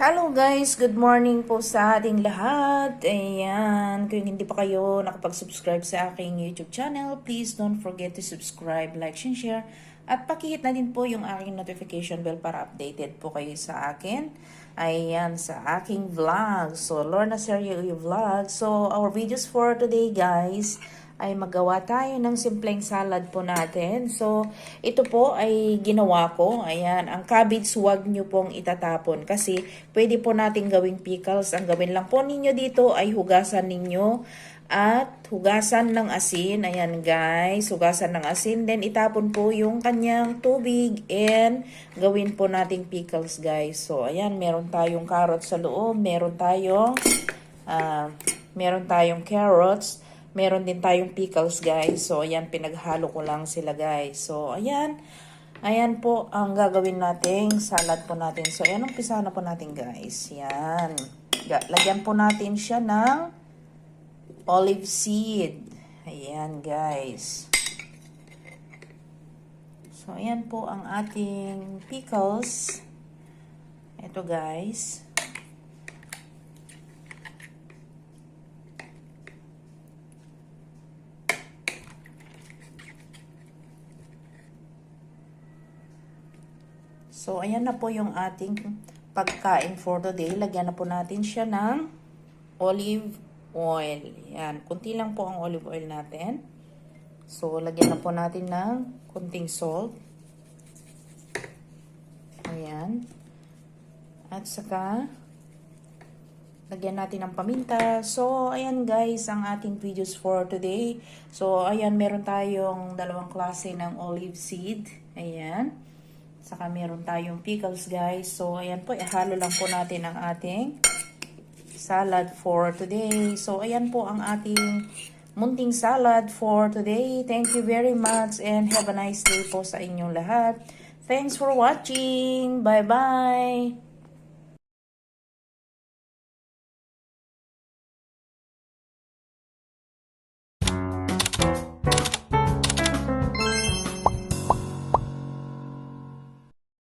Hello guys, good morning po sa ating lahat. Ayan, kung hindi pa kayo nakapag-subscribe sa aking YouTube channel, please don't forget to subscribe, like, and share. At pakihit na din po yung aking notification bell para updated po kayo sa akin. Ayan, sa aking vlog. So, Lorna Serio Vlog. So, our videos for today guys, ay magawa tayo ng simpleng salad po natin. So, ito po ay ginawa ko. Ayan, ang cabbage huwag nyo pong itatapon kasi pwede po natin gawing pickles. Ang gawin lang po ninyo dito ay hugasan ninyo at hugasan ng asin. Ayan guys, hugasan ng asin. Then itapon po yung kanyang tubig and gawin po nating pickles guys. So, ayan, meron tayong carrots sa loob. Meron tayong, ah, meron tayong carrots. Meron din tayong pickles, guys. So, ayan, pinaghalo ko lang sila, guys. So, ayan. Ayan po ang gagawin nating salad po natin. So, ayan, umpisa na po natin, guys. Yan. Lagyan po natin siya ng olive seed. Ayan, guys. So, ayan po ang ating pickles. Ito, guys. So, ayan na po yung ating pagkain for today. Lagyan na po natin siya ng olive oil. Yan. Kunti lang po ang olive oil natin. So, lagyan na po natin ng kunting salt. Ayan. At saka, lagyan natin ng paminta. So, ayan guys, ang ating videos for today. So, ayan, meron tayong dalawang klase ng olive seed. Ayan. Saka meron tayong pickles guys. So, ayan po, ihalo lang po natin ang ating salad for today. So, ayan po ang ating munting salad for today. Thank you very much and have a nice day po sa inyong lahat. Thanks for watching. Bye-bye.